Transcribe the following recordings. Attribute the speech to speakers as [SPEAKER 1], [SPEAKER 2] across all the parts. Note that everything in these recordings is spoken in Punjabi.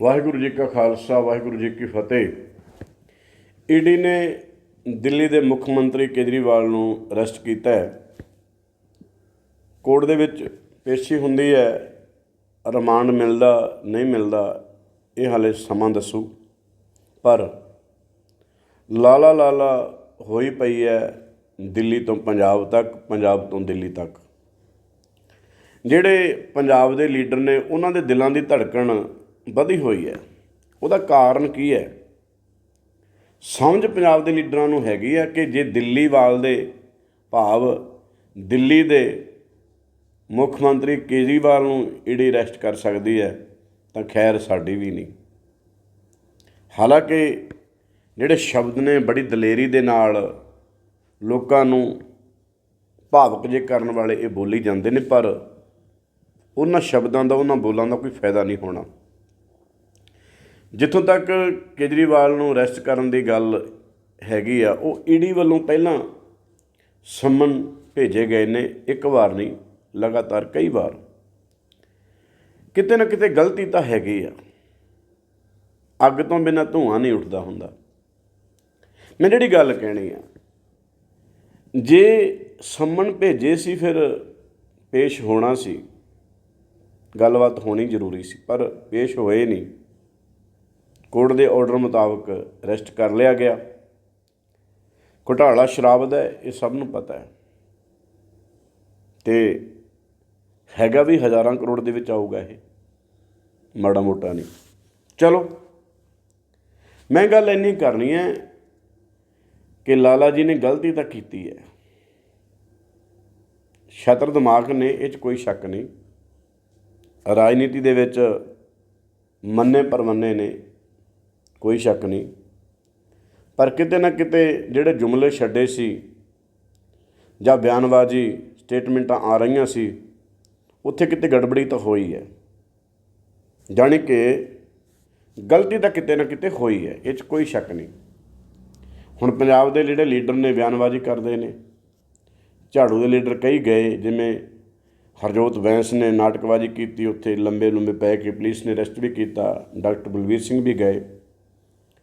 [SPEAKER 1] ਵਾਹਿਗੁਰੂ ਜੀ ਕਾ ਖਾਲਸਾ, ਵਾਹਿਗੁਰੂ ਜੀ ਕੀ ਫਤਿਹ। ਈਡੀ ਨੇ ਦਿੱਲੀ ਦੇ ਮੁੱਖ ਮੰਤਰੀ ਕੇਜਰੀਵਾਲ ਨੂੰ ਅਰੈਸਟ ਕੀਤਾ ਹੈ। ਕੋਰਟ ਦੇ ਵਿੱਚ ਪੇਸ਼ੀ ਹੁੰਦੀ ਹੈ, ਰਿਮਾਂਡ ਮਿਲਦਾ, ਨਹੀਂ ਮਿਲਦਾ, ਇਹ ਹਾਲੇ ਸਮਾਂ ਦੱਸੂ। ਪਰ ਲਾਲਾ ਲਾਲਾ ਹੋਈ ਪਈ ਹੈ ਦਿੱਲੀ ਤੋਂ ਪੰਜਾਬ ਤੱਕ, ਪੰਜਾਬ ਤੋਂ ਦਿੱਲੀ ਤੱਕ। ਜਿਹੜੇ ਪੰਜਾਬ ਦੇ ਲੀਡਰ ਨੇ, ਉਹਨਾਂ ਦੇ ਦਿਲਾਂ ਦੀ ਧੜਕਣ ਵਧੀ ਹੋਈ ਹੈ। ਉਹਦਾ ਕਾਰਨ ਕੀ ਹੈ? ਸਮਝ ਪੰਜਾਬ ਦੇ ਲੀਡਰਾਂ ਨੂੰ ਹੈਗੀ ਆ ਕਿ ਜੇ ਦਿੱਲੀ ਵਾਲ ਦੇ ਭਾਵ ਦਿੱਲੀ ਦੇ ਮੁੱਖ ਮੰਤਰੀ ਕੇਜਰੀਵਾਲ ਨੂੰ ਈਡੀ ਅਰੈਸਟ ਕਰ ਸਕਦੀ ਹੈ, ਤਾਂ ਖੈਰ ਸਾਡੀ ਵੀ ਨਹੀਂ। ਹਾਲਾਂਕਿ ਜਿਹੜੇ ਸ਼ਬਦ ਨੇ ਬੜੀ ਦਲੇਰੀ ਦੇ ਨਾਲ ਲੋਕਾਂ ਨੂੰ ਭਾਵਕ ਜੇ ਕਰਨ ਵਾਲੇ ਇਹ ਬੋਲੀ ਜਾਂਦੇ ਨੇ, ਪਰ ਉਹਨਾਂ ਸ਼ਬਦਾਂ ਦਾ, ਉਹਨਾਂ ਬੋਲਾਂ ਦਾ ਕੋਈ ਫਾਇਦਾ ਨਹੀਂ ਹੋਣਾ। ਜਿੱਥੋਂ ਤੱਕ ਕੇਜਰੀਵਾਲ ਨੂੰ ਅਰੈਸਟ ਕਰਨ ਦੀ ਗੱਲ ਹੈਗੀ ਆ, ਉਹ ਈਡੀ ਵੱਲੋਂ ਪਹਿਲਾਂ ਸੰਮਨ ਭੇਜੇ ਗਏ ਨੇ, ਇੱਕ ਵਾਰ ਨਹੀਂ, ਲਗਾਤਾਰ ਕਈ ਵਾਰ। ਕਿਤੇ ਨਾ ਕਿਤੇ ਗਲਤੀ ਤਾਂ ਹੈਗੀ ਆ। ਅੱਗ ਤੋਂ ਬਿਨਾਂ ਧੂਆਂ ਨਹੀਂ ਉੱਠਦਾ ਹੁੰਦਾ। ਮੈਂ ਜਿਹੜੀ ਗੱਲ ਕਹਿਣੀ ਆ, ਜੇ ਸੰਮਨ ਭੇਜੇ ਸੀ, ਫਿਰ ਪੇਸ਼ ਹੋਣਾ ਸੀ, ਗੱਲਬਾਤ ਹੋਣੀ ਜ਼ਰੂਰੀ ਸੀ, ਪਰ ਪੇਸ਼ ਹੋਏ ਨਹੀਂ। ਕੋਰਟ ਦੇ ਆਰਡਰ ਮੁਤਾਬਕ ਅਰੈਸਟ ਕਰ ਲਿਆ ਗਿਆ। ਘੁਟਾਲਾ ਸ਼ਰਾਬ ਦਾ ਇਹ ਸਭ ਨੂੰ ਪਤਾ ਹੈ। ਤੇ ਹੈਗਾ ਵੀ ਹਜ਼ਾਰਾਂ ਕਰੋੜ ਦੇ ਵਿੱਚ ਆਊਗਾ ਇਹ। ਮਾੜਾ ਮੋਟਾ ਨਹੀਂ। ਚਲੋ, ਮੈਂ ਗੱਲ ਇੰਨੀ ਕਰਨੀ ਹੈ ਕਿ ਲਾਲਾ ਜੀ ਨੇ ਗਲਤੀ ਤਾਂ ਕੀਤੀ ਹੈ। ਸ਼ਤਰ ਦਿਮਾਗ ਨੇ, ਇਹ 'ਚ ਕੋਈ ਸ਼ੱਕ ਨਹੀਂ। ਰਾਜਨੀਤੀ ਦੇ ਵਿੱਚ ਮੰਨੇ ਪਰਮੰਨੇ ਨੇ ਕੋਈ ਸ਼ੱਕ ਨਹੀਂ। ਪਰ ਕਿਤੇ ਨਾ ਕਿਤੇ ਜਿਹੜੇ ਜੁਮਲੇ ਛੱਡੇ ਸੀ ਜਾਂ ਬਿਆਨਬਾਜ਼ੀ ਸਟੇਟਮੈਂਟਾਂ ਆ ਰਹੀਆਂ ਸੀ, ਉੱਥੇ ਕਿਤੇ ਗੜਬੜੀ ਤਾਂ ਹੋਈ ਹੈ। ਜਾਣੀ ਕਿ ਗਲਤੀ ਤਾਂ ਕਿਤੇ ਨਾ ਕਿਤੇ ਹੋਈ ਹੈ, ਇਹ 'ਚ ਕੋਈ ਸ਼ੱਕ ਨਹੀਂ। ਹੁਣ ਪੰਜਾਬ ਦੇ ਜਿਹੜੇ ਲੀਡਰ ਨੇ ਬਿਆਨਬਾਜ਼ੀ ਕਰਦੇ ਨੇ, ਝਾੜੂ ਦੇ ਲੀਡਰ ਕਈ ਗਏ, ਜਿਵੇਂ ਹਰਜੋਤ ਵੈਂਸ ਨੇ ਨਾਟਕਬਾਜ਼ੀ ਕੀਤੀ ਉੱਥੇ ਲੰਬੇ ਲੰਬੇ ਪੈ ਕੇ ਪੁਲਿਸ ਨੇ ਅਰੈਸਟ ਵੀ ਕੀਤਾ, ਡਾਕਟਰ ਬਲਵੀਰ ਸਿੰਘ ਵੀ ਗਏ।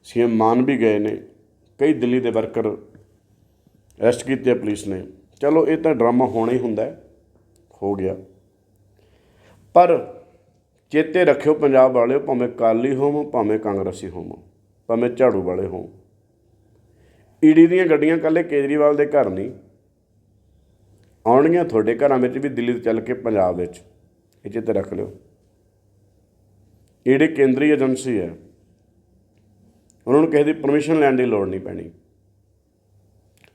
[SPEAKER 1] ਸੀਐਮ ਮਾਨ ਵੀ ਗਏ ਨੇ, ਕਈ ਦਿੱਲੀ ਦੇ ਵਰਕਰ ਅਰੈਸਟ ਕੀਤੇ ਪੁਲਿਸ ਨੇ। ਚਲੋ, ਇਹ ਤਾਂ ਡਰਾਮਾ ਹੋਣਾ ਹੀ ਹੁੰਦਾ ਹੋ ਗਿਆ। ਪਰ ਚੇਤੇ ਰੱਖਿਓ ਪੰਜਾਬ ਵਾਲਿਓ, ਭਾਵੇਂ ਕਾਲੀ ਹੋਵੋ, ਭਾਵੇਂ ਕਾਂਗਰਸੀ ਹੋਵੋ, ਭਾਵੇਂ ਝਾੜੂ ਵਾਲੇ ਹੋਵੋ ਈਡੀ ਦੀਆਂ ਗੱਡੀਆਂ ਕੱਲੇ ਕੇਜਰੀਵਾਲ ਦੇ ਘਰ ਨਹੀਂ, ਆਉਣਗੀਆਂ ਤੁਹਾਡੇ ਘਰਾਂ ਵਿੱਚ ਵੀ ਦਿੱਲੀ ਤੋਂ ਚੱਲ ਕੇ ਪੰਜਾਬ ਵਿੱਚ। ਇਹ ਚੇਤੇ ਰੱਖ ਲਿਓ। ਈਡੀ ਕੇਂਦਰੀ ਏਜੰਸੀ ਹੈ ਉਹਨਾਂ ਨੂੰ ਕਿਸੇ ਦੀ ਪਰਮਿਸ਼ਨ ਲੈਣ ਦੀ ਲੋੜ ਨਹੀਂ ਪੈਣੀ।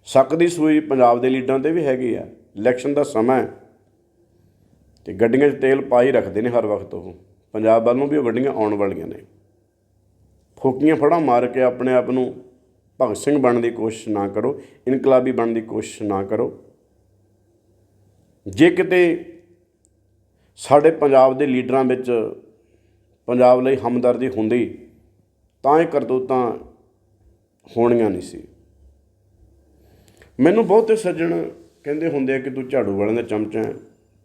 [SPEAKER 1] ਸ਼ੱਕ ਦੀ ਸੂਈ ਪੰਜਾਬ ਦੇ ਲੀਡਰਾਂ ਤੇ ਵੀ ਹੈਗੀ ਆ। ਇਲੈਕਸ਼ਨ ਦਾ ਸਮਾਂ ਹੈ ਤੇ ਗੱਡੀਆਂ 'ਚ ਤੇਲ ਪਾ ਹੀ ਰੱਖਦੇ ਨੇ ਹਰ ਵਕਤ ਉਹ। ਪੰਜਾਬ ਵੱਲ ਨੂੰ ਵੀ ਉਹ ਗੱਡੀਆਂ ਆਉਣ ਵਾਲੀਆਂ ਨੇ। ਫੋਕੀਆਂ ਫੜਾ ਮਾਰ ਕੇ ਆਪਣੇ ਆਪ ਨੂੰ ਭਗਤ ਸਿੰਘ ਬਣਨ ਦੀ ਕੋਸ਼ਿਸ਼ ਨਾ ਕਰੋ, ਇਨਕਲਾਬੀ ਬਣਨ ਦੀ ਕੋਸ਼ਿਸ਼ ਨਾ ਕਰੋ। ਜੇ ਕਿਤੇ ਸਾਡੇ ਪੰਜਾਬ ਦੇ ਲੀਡਰਾਂ ਵਿੱਚ ਪੰਜਾਬ ਲਈ ਹਮਦਰਦੀ ਹੁੰਦੀ ਤਾਂ ਇਹ ਕਰਤੂਤਾਂ ਹੋਣੀਆਂ ਨਹੀਂ ਸੀ। ਮੈਨੂੰ ਬਹੁਤੇ ਸੱਜਣ ਕਹਿੰਦੇ ਹੁੰਦੇ ਆ ਕਿ ਤੂੰ ਝਾੜੂ ਵਾਲਿਆਂ ਦਾ ਚਮਚਾ ਹੈ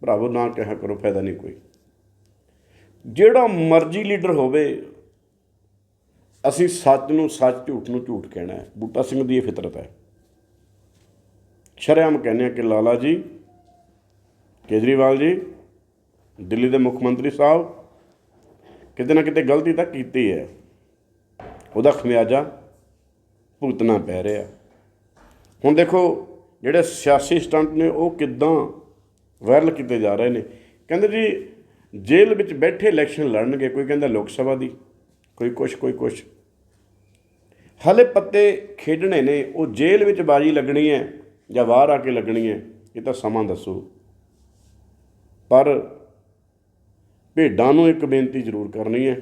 [SPEAKER 1] ਭਰਾਵੋ ਨਾ ਕਿਹਾ ਕਰੋ, ਫਾਇਦਾ ਨਹੀਂ ਕੋਈ। ਜਿਹੜਾ ਮਰਜ਼ੀ ਲੀਡਰ ਹੋਵੇ, ਅਸੀਂ ਸੱਚ ਨੂੰ ਸੱਚ, ਝੂਠ ਨੂੰ ਝੂਠ ਕਹਿਣਾ ਹੈ। ਬੂਟਾ ਸਿੰਘ ਦੀ ਇਹ ਫਿਤਰਤ ਹੈ। ਸ਼ਰੇਆਮ ਕਹਿੰਦੇ ਆ ਕਿ ਲਾਲਾ ਜੀ, ਕੇਜਰੀਵਾਲ ਜੀ, ਦਿੱਲੀ ਦੇ ਮੁੱਖ ਮੰਤਰੀ ਸਾਹਿਬ ਕਿਤੇ ਨਾ ਕਿਤੇ ਗਲਤੀ ਤਾਂ ਕੀਤੀ ਹੈ। ਉਹਦਾ ਖਮਿਆਜਾ ਭੁਗਤਣਾ ਪੈ ਰਿਹਾ। ਹੁਣ ਦੇਖੋ, ਜਿਹੜੇ ਸਿਆਸੀ ਸਟੰਟ ਨੇ, ਉਹ ਕਿੱਦਾਂ ਵਾਇਰਲ ਕੀਤੇ ਜਾ ਰਹੇ ਨੇ। ਕਹਿੰਦੇ ਜੀ, ਜੇਲ੍ਹ ਵਿੱਚ ਬੈਠੇ ਇਲੈਕਸ਼ਨ ਲੜਨਗੇ, ਕੋਈ ਕਹਿੰਦਾ ਲੋਕ ਸਭਾ ਦੀ, ਕੋਈ ਕੁਛ ਕੋਈ ਕੁਛ। ਹਲੇ ਪੱਤੇ ਖੇਡਣੇ ਨੇ, ਉਹ ਜੇਲ੍ਹ ਵਿੱਚ ਬਾਜੀ ਲੱਗਣੀ ਹੈ ਜਾਂ ਬਾਹਰ ਆ ਕੇ ਲੱਗਣੀ ਹੈ, ਇਹ ਤਾਂ ਸਮਾਂ ਦੱਸੋ। ਪਰ ਭੇਡਾਂ ਨੂੰ ਇੱਕ ਬੇਨਤੀ ਜ਼ਰੂਰ ਕਰਨੀ ਹੈ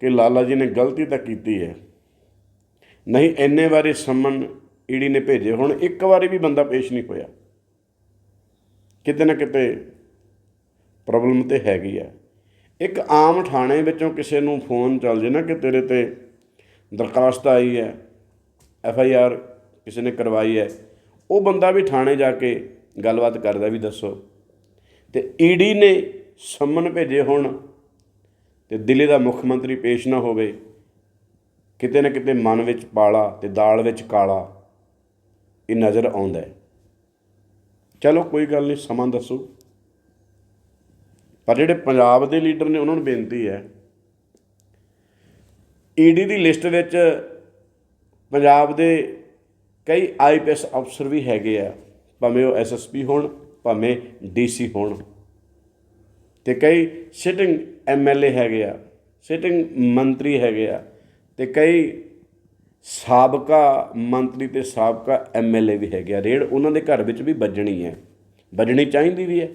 [SPEAKER 1] ਕਿ ਲਾਲਾ ਜੀ ਨੇ ਗਲਤੀ ਤਾਂ ਕੀਤੀ ਹੈ। ਨਹੀਂ, ਇੰਨੇ ਵਾਰੀ ਸੰਮਨ ਈਡੀ ਨੇ ਭੇਜੇ। ਹੁਣ ਇੱਕ ਵਾਰੀ ਵੀ ਬੰਦਾ ਪੇਸ਼ ਨਹੀਂ ਹੋਇਆ। ਕਿਤੇ ਨਾ ਕਿਤੇ ਪ੍ਰੋਬਲਮ ਤੇ ਹੈਗੀ ਆ। ਇੱਕ ਆਮ ਥਾਣੇ ਵਿੱਚੋਂ ਕਿਸੇ ਨੂੰ ਫੋਨ ਚੱਲ ਜੇ ਨਾ ਕਿ ਤੇਰੇ ਤੇ ਦਰਖਾਸਤ ਆਈ ਹੈ, ਐਫ ਆਈ ਆਰ ਕਿਸੇ ਨੇ ਕਰਵਾਈ ਹੈ, ਉਹ ਬੰਦਾ ਵੀ ਥਾਣੇ ਜਾ ਕੇ ਗੱਲਬਾਤ ਕਰਦਾ ਵੀ ਦੱਸੋ। ਤੇ ਈਡੀ ਨੇ ਸੰਮਨ ਭੇਜੇ ਹੁਣ ਤੇ ਦਿੱਲੀ ਦਾ ਮੁੱਖ ਮੰਤਰੀ ਪੇਸ਼ ਨਾ ਹੋਵੇ, ਕਿਤੇ ਨਾ ਕਿਤੇ ਮਨ ਵਿੱਚ ਪਾਲਾ ਤੇ ਦਾਲ ਵਿੱਚ ਕਾਲਾ ਇਹ ਨਜ਼ਰ ਆਉਂਦਾ ਹੈ। ਚਲੋ ਕੋਈ ਗੱਲ ਨਹੀਂ, ਸਮਾਂ ਦੱਸੋ। ਪਰ ਜਿਹੜੇ ਪੰਜਾਬ ਦੇ ਲੀਡਰ ਨੇ, ਉਹਨਾਂ ਨੂੰ ਬੇਨਤੀ ਹੈ, ਈਡੀ ਦੀ ਲਿਸਟ ਵਿੱਚ ਪੰਜਾਬ ਦੇ ਕਈ ਆਈਪੀਐਸ ਅਫਸਰ ਵੀ ਹੈਗੇ ਆ, ਭਾਵੇਂ ਉਹ ਐਸਐਸਪੀ ਹੋਣ, ਭਾਵੇਂ ਡੀਸੀ ਹੋਣ। ਤੇ ਕਈ ਸਿਟਿੰਗ ਐਮਐਲਏ ਹੈਗੇ ਆ ਸਿਟਿੰਗ ਮੰਤਰੀ ਹੈਗੇ ਆ, ਤੇ ਕਈ ਸਾਬਕਾ ਮੰਤਰੀ ਤੇ ਸਾਬਕਾ ਐਮਐਲਏ ਵੀ ਹੈਗੇ ਆ। ਰੇੜ ਉਹਨਾਂ ਦੇ ਘਰ ਵਿੱਚ ਵੀ ਵੱਜਣੀ ਹੈ। ਵੱਜਣੀ ਚਾਹੀਦੀ ਵੀ ਹੈ।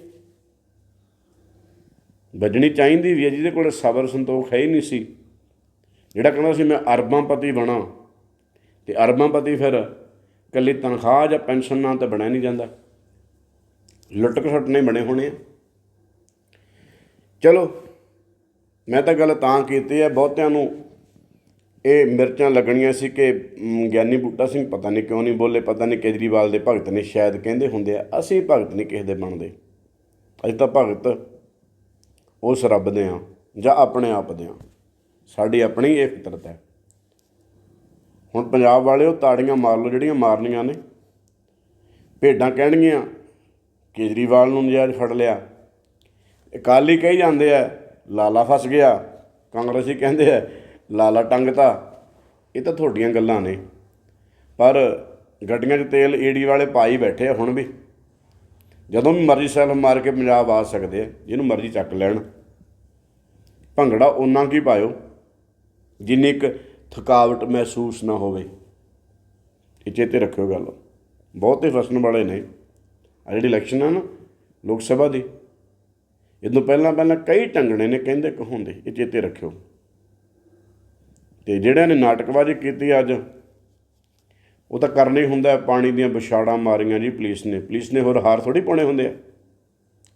[SPEAKER 1] ਵੱਜਣੀ ਚਾਹੀਦੀ ਵੀ ਹੈ, ਜਿਹਦੇ ਕੋਲ ਸਬਰ ਸੰਤੋਖ ਹੈ ਹੀ ਨਹੀਂ ਸੀ। ਜਿਹੜਾ ਕਹਿੰਦਾ ਸੀ, ਮੈਂ ਅਰਬਾਂਪਤੀ ਬਣਾ ਤੇ ਅਰਬਾਂਪਤੀ ਫਿਰ ਇਕੱਲੀ ਤਨਖਾਹ ਜਾਂ ਪੈਨਸ਼ਨ ਨਾਲ ਤਾਂ ਬਣਿਆ ਨਹੀਂ ਜਾਂਦਾ। ਲੁੱਟ ਖਸੁੱਟ ਨਹੀਂ ਬਣੇ ਹੋਣੇ ਆ। ਚਲੋ, ਮੈਂ ਤਾਂ ਗੱਲ ਤਾਂ ਕੀਤੀ ਹੈ, ਬਹੁਤਿਆਂ ਨੂੰ ਇਹ ਮਿਰਚਾਂ ਲੱਗਣੀਆਂ ਸੀ ਕਿ ਗਿਆਨੀ ਬੂਟਾ ਸਿੰਘ ਪਤਾ ਨਹੀਂ ਕਿਉਂ ਨਹੀਂ ਬੋਲੇ, ਪਤਾ ਨਹੀਂ ਕੇਜਰੀਵਾਲ ਦੇ ਭਗਤ ਨੇ ਸ਼ਾਇਦ ਕਹਿੰਦੇ ਹੁੰਦੇ ਆ, ਅਸੀਂ ਭਗਤ ਨਹੀਂ ਕਿਸੇ ਦੇ ਬਣਦੇ। ਅਸੀਂ ਤਾਂ ਭਗਤ ਉਸ ਰੱਬ ਦੇ ਆ ਜਾਂ ਆਪਣੇ ਆਪ ਦੇ ਆ ਸਾਡੀ ਆਪਣੀ ਇਹ ਫਿਤਰਤ ਹੈ। ਹੁਣ ਪੰਜਾਬ ਵਾਲਿਓ ਤਾੜੀਆਂ ਮਾਰ ਲਓ, ਜਿਹੜੀਆਂ ਮਾਰਨੀਆਂ ਨੇ। ਭੇਡਾਂ ਕਹਿਣਗੀਆਂ, ਕੇਜਰੀਵਾਲ ਨੂੰ ਨਜਾਇਜ਼ ਫੜ ਲਿਆ। ਅਕਾਲੀ ਕਹੀ ਜਾਂਦੇ ਆ, ਲਾਲਾ ਫਸ ਗਿਆ, ਕਾਂਗਰਸੀ ਕਹਿੰਦੇ ਆ, ਲਾਲਾ ਟੰਗਤਾ। ਇਹ ਤਾਂ ਤੁਹਾਡੀਆਂ ਗੱਲਾਂ ਨੇ। ਪਰ ਗੱਡੀਆਂ 'ਚ ਤੇਲ ਏਡੀ ਵਾਲੇ ਪਾਈ ਬੈਠੇ ਆ ਹੁਣ ਵੀ। ਜਦੋਂ ਵੀ ਮਰਜ਼ੀ ਸੈਲਫ ਮਾਰ ਕੇ ਪੰਜਾਬ ਆ ਸਕਦੇ ਆ, ਜਿਹਨੂੰ ਮਰਜ਼ੀ ਚੱਕ ਲੈਣ। ਭੰਗੜਾ ਓਨਾ ਕੀ ਪਾਇਓ, ਜਿੰਨੀ ਇੱਕ ਥਕਾਵਟ ਮਹਿਸੂਸ ਨਾ ਹੋਵੇ। ਇਹ ਚੇਤੇ ਰੱਖਿਓ ਗੱਲ। ਬਹੁਤੇ ਫਸਣ ਵਾਲੇ ਨੇ। ਆ ਜਿਹੜੀ ਇਲੈਕਸ਼ਨ ਆ ਨਾ, ਲੋਕ ਸਭਾ ਦੀ। ਇਹਦੋਂ ਪਹਿਲਾਂ ਪਹਿਲਾਂ ਕਈ ਟੰਗਣੇ ਨੇ, ਕਹਿੰਦੇ ਕਹੋਂਦੇ ਇਹ ਚੇਤੇ ਰੱਖਿਓ। ਤੇ ਜਿਹੜਿਆਂ ਨੇ ਨਾਟਕਬਾਜ਼ੀ ਕੀਤੀ ਅੱਜ, ਉਹ ਤਾਂ ਕਰਨਾ ਹੀ ਹੁੰਦਾ ਪਾਣੀ ਦੀਆਂ ਵਿਛਾੜਾਂ ਮਾਰੀਆਂ ਜੀ ਪੁਲਿਸ ਨੇ। ਪੁਲਿਸ ਨੇ ਹੋਰ ਹਾਰ ਥੋੜੀ ਪਾਉਣੇ ਹੁੰਦੇ ਆ।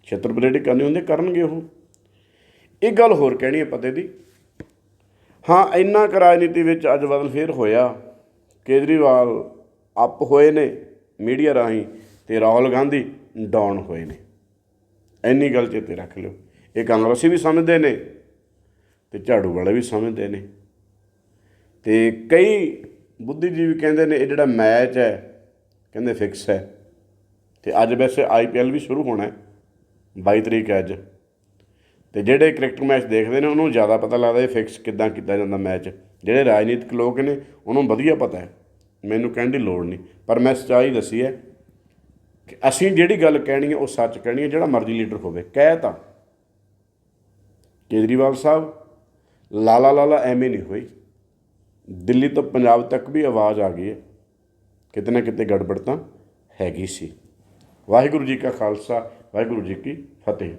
[SPEAKER 1] ਛੇਤਰ ਪਰੇਡ ਕਰਨੇ ਹੁੰਦੇ, ਕਰਨਗੇ ਉਹ। ਇਹ ਗੱਲ ਹੋਰ ਕਹਿਣੀ ਹੈ ਪਤੇ ਦੀ। ਹਾਂ, ਇੰਨਾ ਕੁ ਰਾਜਨੀਤੀ ਵਿੱਚ ਅੱਜ ਬਦਲ ਫੇਰ ਹੋਇਆ, ਕੇਜਰੀਵਾਲ ਅਪ ਹੋਏ ਨੇ ਮੀਡੀਆ ਰਾਹੀਂ ਤੇ ਰਾਹੁਲ ਗਾਂਧੀ ਡਾਊਨ ਹੋਏ ਨੇ। ਇੰਨੀ ਗੱਲ ਚੇਤੇ ਰੱਖ ਲਿਓ। ਇਹ ਕਾਂਗਰਸੀ ਵੀ ਸਮਝਦੇ ਨੇ ਤੇ ਝਾੜੂ ਵਾਲੇ ਵੀ ਸਮਝਦੇ ਨੇ। ਤੇ ਕਈ ਬੁੱਧੀਜੀਵੀ ਕਹਿੰਦੇ ਨੇ, ਇਹ ਜਿਹੜਾ ਮੈਚ ਹੈ, ਕਹਿੰਦੇ ਫਿਕਸ ਹੈ। ਤੇ ਅੱਜ ਵੈਸੇ ਆਈਪੀਐਲ ਵੀ ਸ਼ੁਰੂ ਹੋਣਾ ਹੈ 22 ਤਰੀਕ ਅੱਜ। ਤੇ ਜਿਹੜੇ ਕ੍ਰਿਕਟ ਮੈਚ ਦੇਖਦੇ ਨੇ, ਉਹਨੂੰ ਜ਼ਿਆਦਾ ਪਤਾ ਲੱਗਦਾ ਇਹ ਫਿਕਸ ਕਿੱਦਾਂ ਕੀਤਾ ਜਾਂਦਾ ਮੈਚ। ਜਿਹੜੇ ਰਾਜਨੀਤਿਕ ਲੋਕ ਨੇ, ਉਹਨੂੰ ਵਧੀਆ ਪਤਾ ਹੈ। ਮੈਨੂੰ ਕਹਿਣ ਦੀ ਲੋੜ ਨਹੀਂ, ਪਰ ਮੈਂ ਸੱਚਾਈ ਦੱਸੀ ਹੈ ਕਿ ਅਸੀਂ ਜਿਹੜੀ ਗੱਲ ਕਹਿਣੀ ਹੈ, ਉਹ ਸੱਚ ਕਹਿਣੀ ਹੈ, ਜਿਹੜਾ ਮਰਜ਼ੀ ਲੀਡਰ ਹੋਵੇ। ਕਹਿ ਤਾਂ ਕੇਜਰੀਵਾਲ ਸਾਹਿਬ, ਲਾਲਾ ਲਾਲਾ ਐਵੇਂ ਨਹੀਂ ਹੋਈ। ਦਿੱਲੀ ਤੋਂ ਪੰਜਾਬ ਤੱਕ ਵੀ ਆਵਾਜ਼ ਆ ਗਈ ਹੈ। ਕਿਤੇ ਨਾ ਕਿਤੇ ਗੜਬੜ ਤਾਂ ਹੈਗੀ ਸੀ। ਵਾਹਿਗੁਰੂ ਜੀ ਕਾ ਖਾਲਸਾ, ਵਾਹਿਗੁਰੂ ਜੀ ਕੀ ਫਤਿਹ।